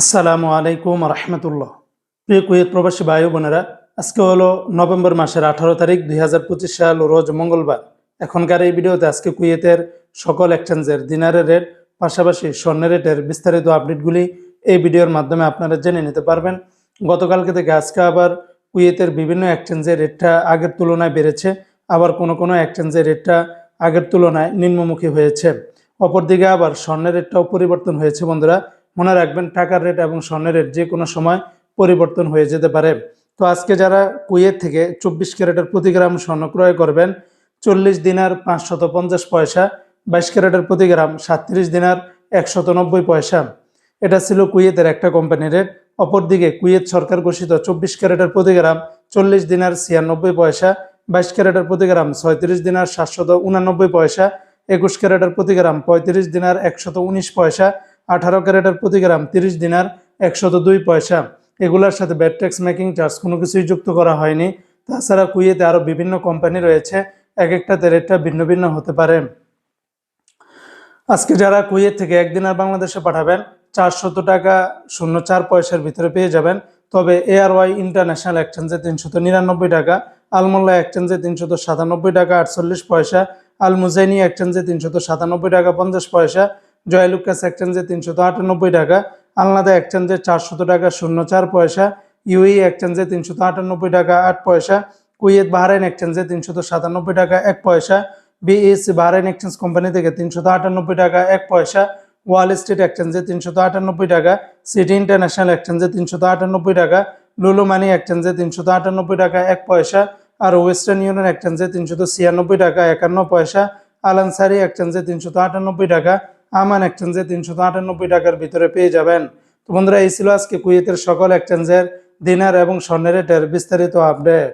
আসসালামু আলাইকুম রহমতুল্লাহ। প্রিয় কুয়েত প্রবাসী ভাই বোনেরা, আজকে হলো নভেম্বর মাসের আঠারো তারিখ দুই হাজার পঁচিশ সাল, রোজ মঙ্গলবার। এখনকার এই ভিডিওতে আজকে কুয়েতের সকল এক্সচেঞ্জের দিনারের রেট, পাশাপাশি স্বর্ণের রেটের বিস্তারিত আপডেটগুলি এই ভিডিওর মাধ্যমে আপনারা জেনে নিতে পারবেন। গতকালকে থেকে আজকে আবার কুয়েতের বিভিন্ন এক্সচেঞ্জের রেটটা আগের তুলনায় বেড়েছে, আবার কোনো কোনো এক্সচেঞ্জের রেটটা আগের তুলনায় নিম্নমুখী হয়েছে। অপরদিকে আবার স্বর্ণের রেটটাও পরিবর্তন হয়েছে বন্ধুরা মনে রাখবেন, টাকার রেট এবং স্বর্ণের রেট যে কোনো সময় পরিবর্তন হয়ে যেতে পারে। তো আজকে যারা কুয়েত থেকে চব্বিশ ক্যারেটের প্রতি গ্রাম স্বর্ণ ক্রয় করবেন, চল্লিশ দিনার পাঁচশত পঞ্চাশ পয়সা, বাইশ ক্যারেটের প্রতি গ্রাম সাতত্রিশ দিনার একশত নব্বই পয়সা। এটা ছিল কুয়েতের একটা কোম্পানির রেট অপরদিকে কুয়েত সরকার ঘোষিত চব্বিশ ক্যারেটের প্রতি গ্রাম চল্লিশ দিনার ছিয়ানব্বই পয়সা, বাইশ ক্যারেটের প্রতি গ্রাম ছয়ত্রিশ দিনার সাতশত উনানব্বই পয়সা, একুশ ক্যারেটের প্রতি গ্রাম পঁয়ত্রিশ দিনার একশত উনিশ পয়সা আঠারো ক্যারেটের প্রতি গ্রাম তিরিশ দিনার একশত দুই পয়সা। এগুলোর সাথে ব্যাট ট্যাক্স মেকিং চার্জ কোনো কিছুই যুক্ত করা হয়নি। তাছাড়া কুয়েতে আরও বিভিন্ন কোম্পানি রয়েছে, এক একটাতে রেটটা ভিন্ন ভিন্ন হতে পারে। আজকে যারা কুয়েত থেকে একদিন আর বাংলাদেশে পাঠাবেন, চারশত টাকা শূন্য চার পয়সার ভিতরে পেয়ে যাবেন। তবে এআর ওয়াই ইন্টারন্যাশনাল এক্সচেঞ্জে তিনশত নিরানব্বই টাকা, আলমোল্লা এক্সচেঞ্জে তিনশত সাতানব্বই টাকা আটচল্লিশ পয়সা আল মুজাইনি এক্সচেঞ্জে তিনশত সাতানব্বই টাকা পঞ্চাশ পয়সা জয়লুকাস এক্সচেঞ্জে তিনশত আটানব্বই টাকা, আলনাদা এক্সচেঞ্জে চারশত টাকা শূন্য চার পয়সা ইউই এক্সচেঞ্জে তিনশত আটানব্বই টাকা, আট পয়সা, কুয়েত বাহরাইন এক্সচেঞ্জে তিনশত সাতানব্বই টাকা, এক পয়সা বিএসসি বাহরাইন এক্সচেঞ্জ কোম্পানি থেকে তিনশত আটানব্বই টাকা, এক পয়সা, ওয়াল স্ট্রিট এক্সচেঞ্জে তিনশত আটানব্বই টাকা, সিটি ইন্টারন্যাশনাল এক্সচেঞ্জে তিনশত আটানব্বই টাকা, লুলু মানি এক্সচেঞ্জে তিনশত আটানব্বই টাকা, এক পয়সা, আর ওয়েস্টার্ন ইউনিয়ন এক্সচেঞ্জে তিনশত ছিয়ানব্বই টাকা, একান্ন পয়সা, আলানসারি এক্সচেঞ্জে তিনশত আটানব্বই টাকা আমান এক্সচেঞ্জে তিনশো আটানব্বই টাকার ভিতরে পেয়ে যাবেন। তো বন্ধুরা, এই ছিল আজকে কুয়েতের সকল এক্সচেঞ্জের দিনার এবং স্বর্ণের রেটের বিস্তারিত আপডেট